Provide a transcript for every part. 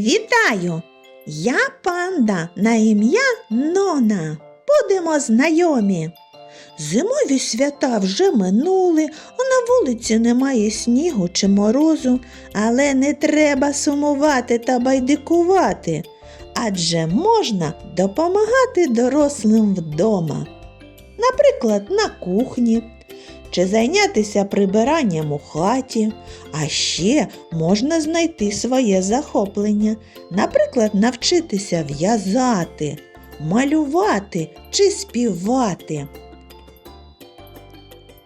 Вітаю! Я панда на ім'я Нона. Будемо знайомі. Зимові свята вже минули, а на вулиці немає снігу чи морозу, але не треба сумувати та байдикувати, адже можна допомагати дорослим вдома. Наприклад, на кухні чи зайнятися прибиранням у хаті. А ще можна знайти своє захоплення, наприклад, навчитися в'язати, малювати чи співати.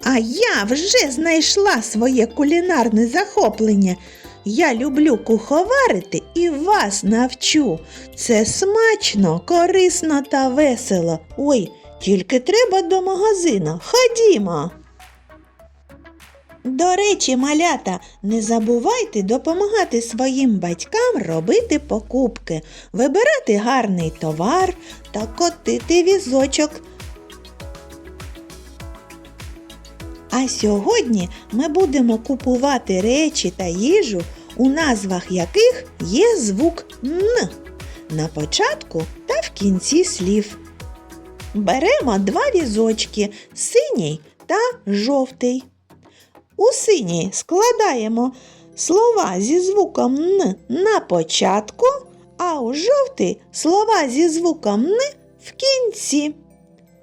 А я вже знайшла своє кулінарне захоплення. Я люблю куховарити і вас навчу. Це смачно, корисно та весело. Ой, тільки треба до магазина. Ходімо. До речі, малята, не забувайте допомагати своїм батькам робити покупки, вибирати гарний товар та котити візочок. А сьогодні ми будемо купувати речі та їжу, у назвах яких є звук Н на початку та в кінці слів. Беремо два візочки синій та жовтий. У синій складаємо слова зі звуком Н на початку, а у жовтий слова зі звуком Н в кінці.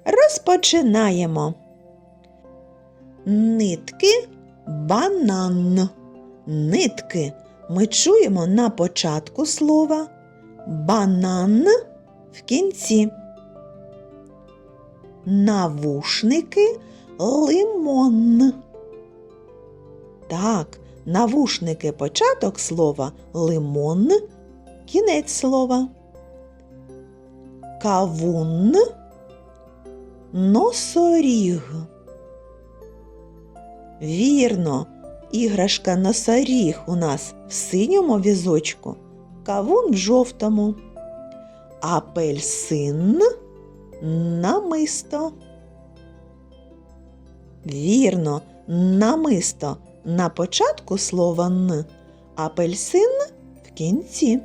Розпочинаємо. Нитки банан. Нитки ми чуємо на початку слова, банан в кінці. Навушники лимон. Так, навушники початок слова, лимон кінець слова. Кавун носоріг. Вірно, іграшка носоріг у нас в синьому візочку, кавун в жовтому, апельсин намисто. Вірно, намисто на початку слова Н, апельсин в кінці.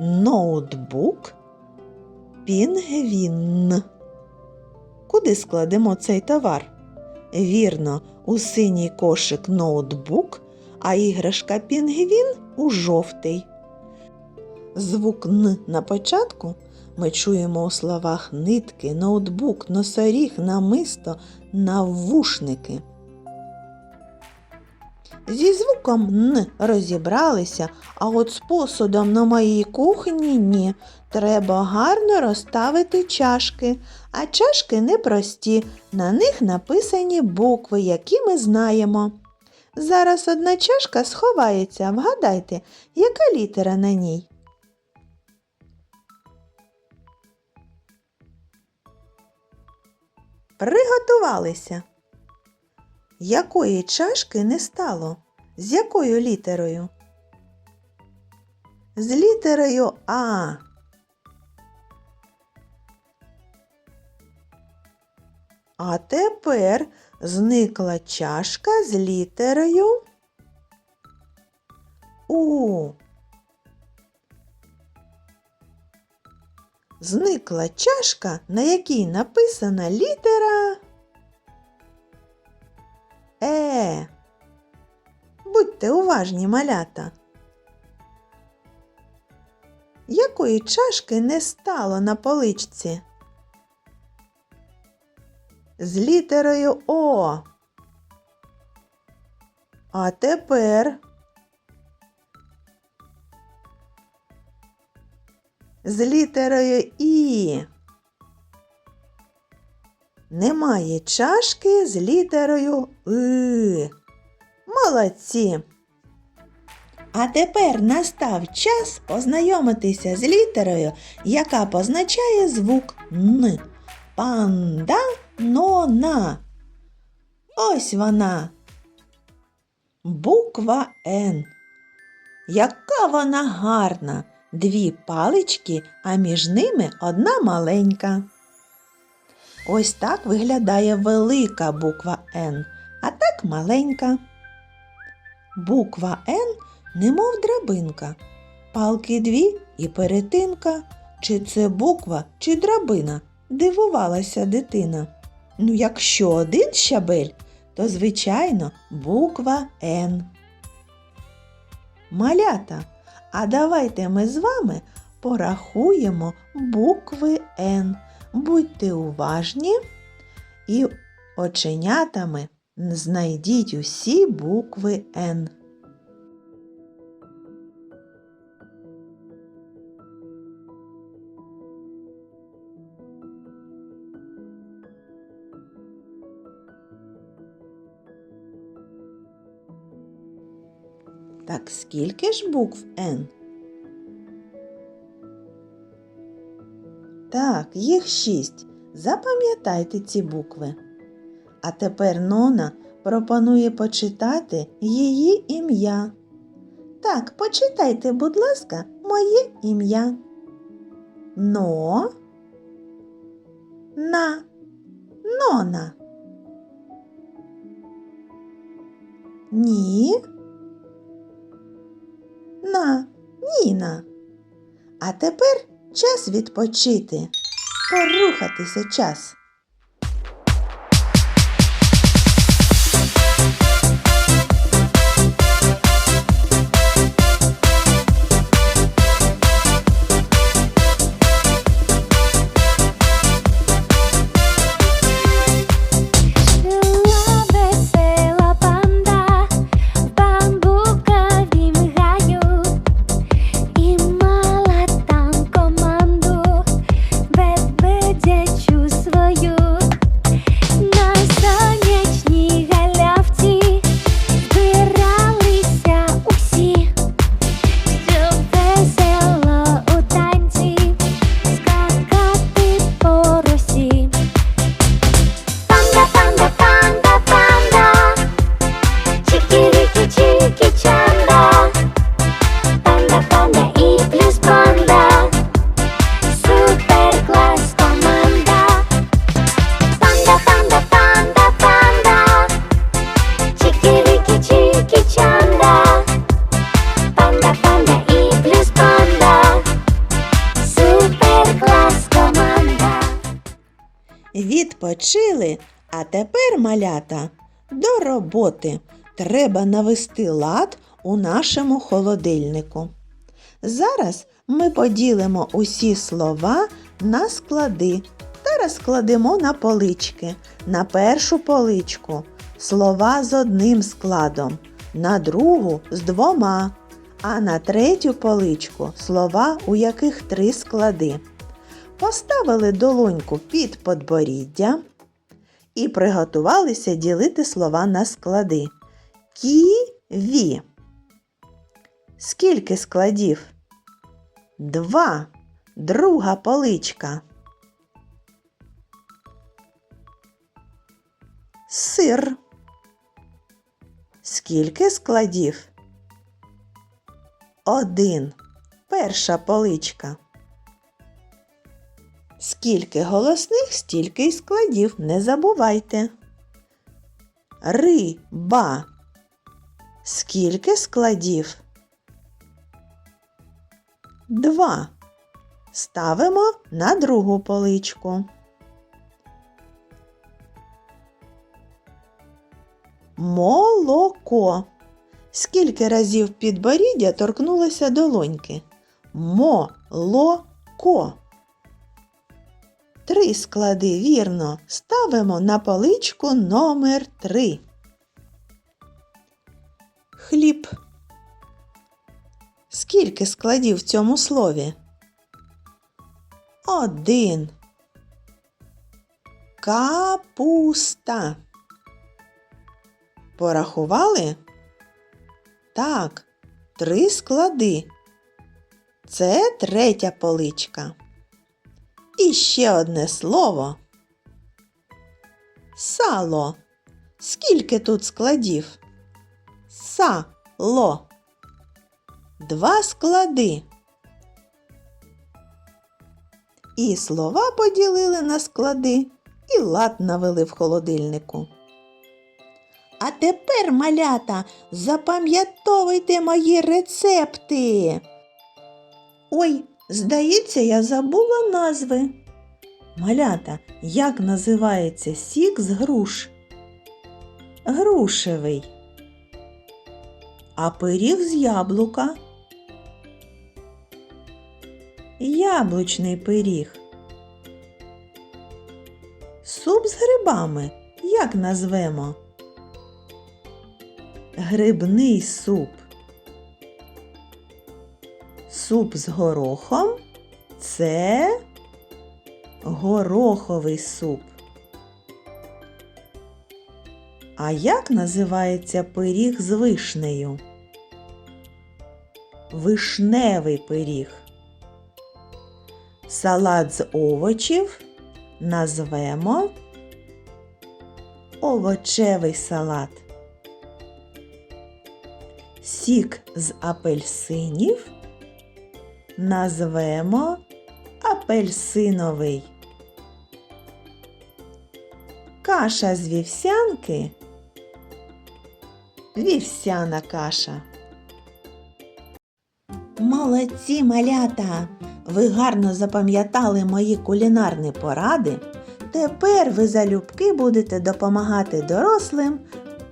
Ноутбук пінгвін. Куди складемо цей товар? Вірно, у синій кошик ноутбук, а іграшка пінгвін у жовтий. Звук Н на початку ми чуємо у словах нитки, ноутбук, носоріг, намисто, навушники. Зі звуком Н розібралися, а от з посудом на моїй кухні ні. Треба гарно розставити чашки, а чашки непрості, на них написані букви, які ми знаємо. Зараз одна чашка сховається, вгадайте, яка літера на ній? Приготувалися. Якої чашки не стало? З якою літерою? З літерою А. А тепер зникла чашка з літерою У. Зникла чашка, на якій написана літера Е. Будьте уважні, малята. Якої чашки не стало на поличці? З літерою О. А тепер з літерою І. Немає чашки з літерою И. Молодці. А тепер настав час познайомитися з літерою, яка позначає звук Н. Панда нона. Ось вона. Буква Н. Яка вона гарна! Дві палички, а між ними одна маленька. Ось так виглядає велика буква Н, а так маленька. Буква Н немов драбинка. Палки дві і перетинка. Чи це буква, чи драбина? Дивувалася дитина. Ну, якщо один щабель, то, звичайно, буква Н. Малята, а давайте ми з вами порахуємо букви Н. Будьте уважні і оченятами знайдіть усі букви Н. Так скільки ж букв Н? Так, їх шість. Запам'ятайте ці букви. А тепер Нона пропонує почитати її ім'я. Так, почитайте, будь ласка, моє ім'я. Но. На. Нона. Ні. На. Ніна. А тепер час відпочити. Порухатися час. Відпочили, а тепер, малята, до роботи. Треба навести лад у нашому холодильнику. Зараз ми поділимо усі слова на склади та розкладемо на полички. На першу поличку слова з одним складом, на другу з двома, а на третю поличку слова, у яких три склади. Поставили долоньку під подборіддя і приготувалися ділити слова на склади. Кі-ві. Скільки складів? Два. Друга поличка. Сир. Скільки складів? Один. Перша поличка. Скільки голосних, стільки й складів, не забувайте. Риба. Скільки складів? Два. Ставимо на другу поличку. Молоко. Скільки разів підборіддя торкнулося долоньки? Молоко. Три склади вірно. Ставимо на поличку номер три. Хліб. Скільки складів в цьому слові? Один. Капуста. Порахували? Так, три склади. Це третя поличка. І ще одне слово. Сало. Скільки тут складів? Сало. Два склади. І слова поділили на склади і лад навели в холодильнику. А тепер, малята, запам'ятовуйте мої рецепти. Ой, здається, я забула назви. Малята, як називається сік з груш? Грушевий. А пиріг з яблука? Яблучний пиріг. Суп з грибами як назвемо? Грибний суп. Суп з горохом це гороховий суп. А як називається пиріг з вишнею? Вишневий пиріг. Салат з овочів назвемо овочевий салат. Сік з апельсинів назвемо апельсиновий. Каша з вівсянки вівсяна каша. Молодці малята! Ви гарно запам'ятали мої кулінарні поради. Тепер ви залюбки будете допомагати дорослим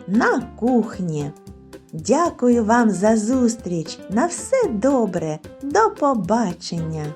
на кухні. Дякую вам за зустріч. На все добре. До побачення!